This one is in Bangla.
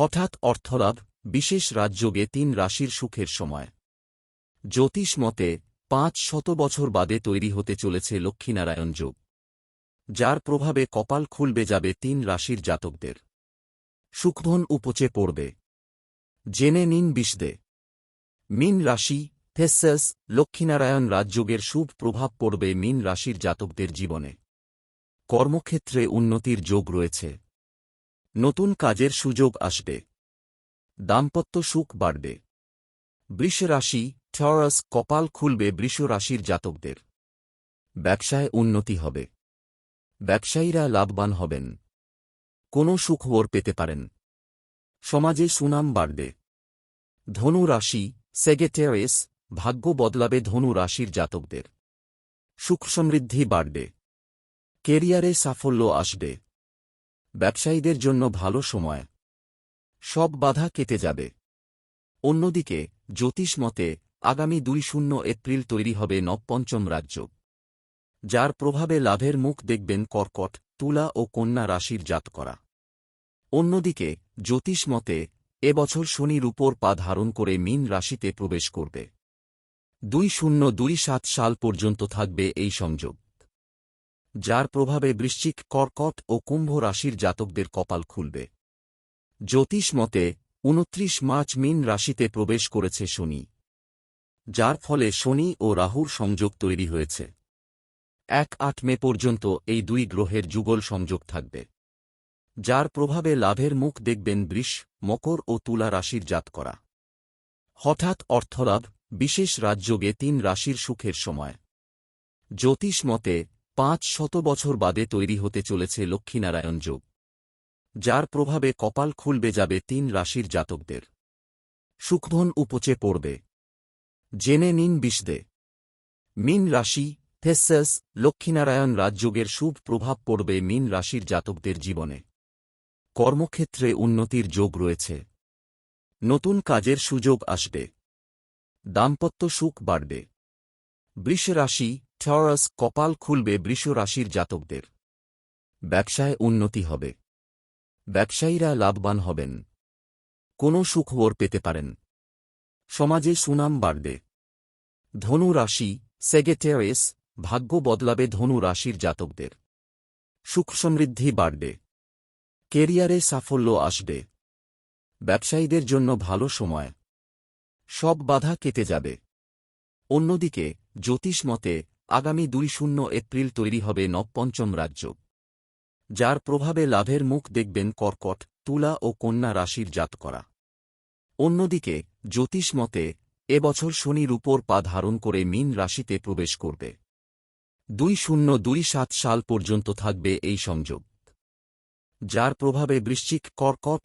হঠাৎ অর্থলাভ, বিশেষ রাজযোগে তিন রাশির সুখের সময়। জ্যোতিষ মতে, পাঁচ শত বছর বাদে তৈরি হতে চলেছে লক্ষ্মীনারায়ণ যোগ। যার প্রভাবে কপাল খুলবে যাবে তিন রাশির জাতকদের। সুখধন উপচে পড়বে। জেনে নিন বিষদে। মিন রাশি থেসাস লক্ষ্মীনারায়ণ রাজযোগের শুভ প্রভাব পড়বে মিন রাশির জাতকদের জীবনে। কর্মক্ষেত্রে উন্নতির যোগ রয়েছে। নতুন কাজের সুযোগ আসবে। দাম্পত্য সুখ বাড়বে। বৃষ রাশি কপাল খুলবে বৃষ রাশির জাতকদের। ব্যবসায় উন্নতি হবে। ব্যবসায়ীরা লাভবান হবেন। কোনো সুখবর পেতে পারেন। সমাজে সুনাম বাড়বে। ধনু রাশি সেগেটেরিস ভাগ্য বদলাবে ধনু রাশির জাতকদের। সুখ সমৃদ্ধি বাড়বে। কেরিয়ারে সাফল্য আসবে। ব্যবসায়ীদের জন্য ভালো সময়। সব বাধা কেটে যাবে। অন্যদিকে, জ্যোতিষ মতে, আগামী দুই শূন্য এপ্রিল তৈরি হবে নবপঞ্চম রাজ্য। যার প্রভাবে লাভের মুখ দেখবেন কর্কট, তুলা ও কন্যা রাশির জাত করা অন্যদিকে, জ্যোতিষ মতে এবছর শনির উপর পা ধারণ করে মীন রাশিতে প্রবেশ করবে। দুই শূন্য দুই সাত সাল পর্যন্ত থাকবে এই সংযোগ। যার প্রভাবে বৃশ্চিক, কর্কট ও কুম্ভ রাশির জাতকদের কপাল খুলবে। জ্যোতিষ মতে, উনত্রিশ মার্চ মিন রাশিতে প্রবেশ করেছে শনি, যার ফলে শনি ও রাহুর সংযোগ তৈরি হয়েছে। এক আট মে পর্যন্ত এই দুই গ্রহের যুগল সংযোগ থাকবে, যার প্রভাবে লাভের মুখ দেখবেন বৃষ, মকর ও তুলা রাশির জাত করা হঠাৎ অর্থলাভ, বিশেষ রাজযোগে তিন রাশির সুখের সময়। জ্যোতিষ মতে পাঁচ শত বছর বাদে তৈরি হতে চলেছে লক্ষ্মীনারায়ণ যোগ, যার প্রভাবে কপাল খুলবে যাবে তিন রাশির জাতকদের। সুখধন উপচে পড়বে। জেনে নিন বিষদে। মিন রাশি থেসাস লক্ষ্মীনারায়ণ রাজযোগের শুভ প্রভাব পড়বে মিন রাশির জাতকদের জীবনে। কর্মক্ষেত্রে উন্নতির যোগ রয়েছে। নতুন কাজের সুযোগ আসবে। দাম্পত্য সুখ বাড়বে। বৃষ রাশি থরাস কপাল খুলবে বৃষ রাশির জাতকদের। ব্যবসায় উন্নতি হবে। ব্যবসায়ীরা লাভবান হবেন। কোনো সুখবর পেতে পারেন। সমাজে সুনাম বাড়বে। ধনু রাশি সেগেটেরিস ভাগ্য বদলাবে ধনু রাশির জাতকদের। সুখ সমৃদ্ধি বাড়বে। কেরিয়ারে সাফল্য আসবে। ব্যবসায়ীদের জন্য ভালো সময়। সব বাধা কেটে যাবে। অন্যদিকে, জ্যোতিষ মতে আগামী দুই শূন্য এপ্রিল তৈরি হবে নবপঞ্চম রাজ্য, যার প্রভাবে লাভের মুখ দেখবেন কর্কট, তুলা ও কন্যা রাশির জাত করা অন্যদিকে, জ্যোতিষ মতে এবছর শনির উপর পা ধারণ করে মীন রাশিতে প্রবেশ করবে। দুই শূন্য দুই সাত সাল পর্যন্ত থাকবে এই সংযোগ, যার প্রভাবে বৃশ্চিক, কর্কট